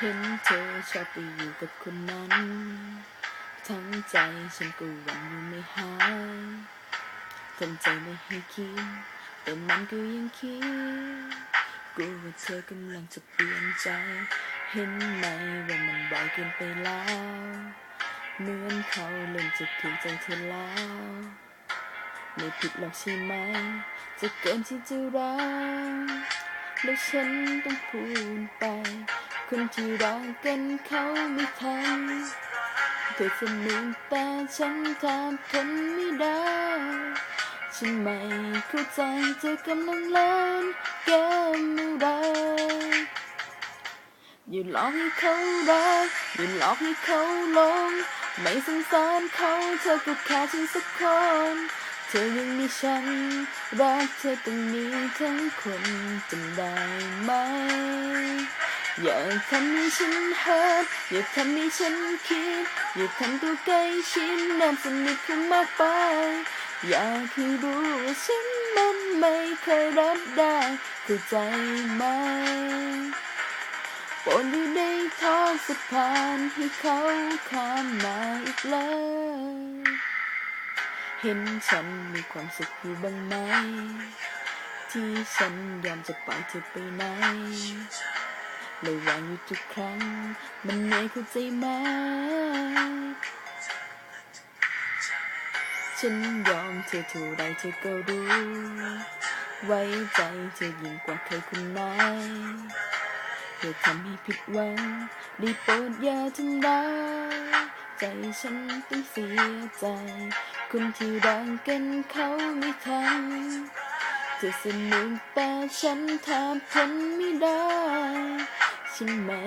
เห็นเธอชอบไปอยู่กับคนนั้น ทั้งใจฉันก็หวั่นอยู่ไม่หายทำใจไม่ให้คิด แต่มันก็ยังคิดกลัวว่าเธอกำลังจะเปลี่ยนใจ เห็นไหมว่ามันไวเกินไปแล้ว เหมือนเขาเริ่มจะถูกใจเธอแล้วไม่ผิดหรอกใช่ไหม จะเกินที่จะรักแล้วฉันต้องพูดไป คนที่รักกันเขาไม่ทำเธอสนุกแต่ฉันทำทนไม่ได้ ฉันไม่เข้าใจเธอกำลังเล่นเกมอะไรอย่าหลอกให้เขารักอย่าหลอกให้เขาลง ไม่สงสารเขาเธอก็แค่ฉันสักคนเธอยังมีฉัน รักเธอต้องมีทั้งคนจำได้ไหม อย่าทำให้ฉันเฮิร์ตอย่าทำให้ฉันคิด อย่าทำตัวใกล้ชิดแนบสนิทเข้ามากไป อยากให้รู้ว่าฉันมันไม่เคยรับได้เข้าใจไหมโปรดอยู่ในทางสะพานให้เขาข้ามมาอีกเลยเห็นฉันมีความสุขอยู่บ้างไหม ที่ฉันยอมจะปล่อยเธอไปไหน ระวังอยู่ทุกครั้ง มันเหนื่อยเข้าใจไหม ฉันยอมเธอเท่าไรเธอก็รู้ ไว้ใจเธอยิ่งกว่าใครคนไหนเธอทำให้ผิดหวังได้โปรดอย่าทำร้ายใจฉันต้องเสียใจ คนที่รักกันเขาไม่ทำเธอสนุกแต่ฉันแทบทนไม่ได้ ฉันไม่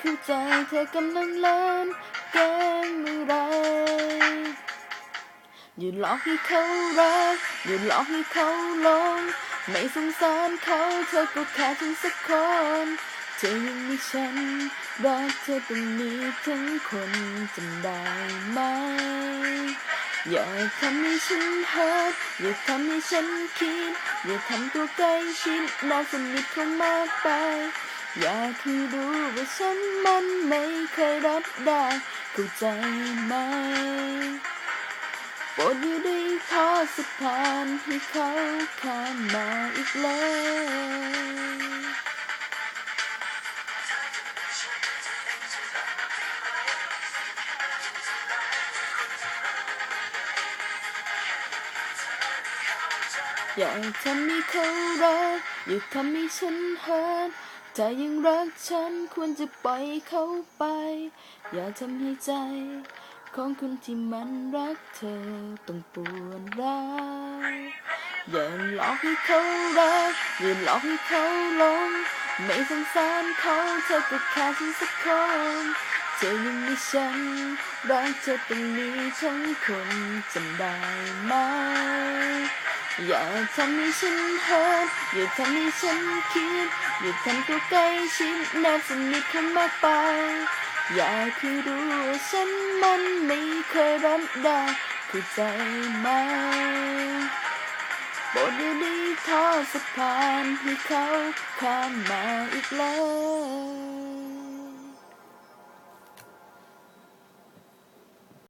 เข้าใจเธอกำลังเล่นเกมอะไรอย่าหลอกให้เขารักอย่าหลอกให้เขาหลงไม่สงสารเขาเธอก็แค่ฉันสักคนเธอยังมีฉันรักเธอต้องมีทั้งคนจำได้ไหม อย่าทำให้ฉันเฮิร์ตอย่าทำให้ฉันคิด อย่าทำตัวใกล้ชิดน่าสนิทเขามากไป อยากให้รู้ว่าฉันมันไม่เคยรับได้เข้าใจไหมโปรดอยู่ในท่อสะพานให้เขาข้ามมาอีกเลยอย่าทำให้เขารักอย่าทำให้ฉันเฮิร์ต ถ้ายังรักฉันควรจะปล่อยเขาไป อย่าทำให้ใจ ของคนที่มันรักเธอต้องปวดร้าวอย่าหลอกให้เขารักอย่าหลอกให้เขาหลงไม่สงสารเขาเธอก็แค่ฉันสักคน ธอยังมีฉัน รักเธอต้องมีทั้งคนจำได้ไหม อย่าทำให้ฉันเฮิร์ตอย่าทำให้ฉันคิด อย่าทำตัวใกล้ชิดแนบสนิทเข้ามากไป อยากให้รู้ว่าฉันมันไม่เคยรับได้เข้าใจไหมโปรดอย่าได้ทอดสะพานให้เขาข้ามมาอีกเลย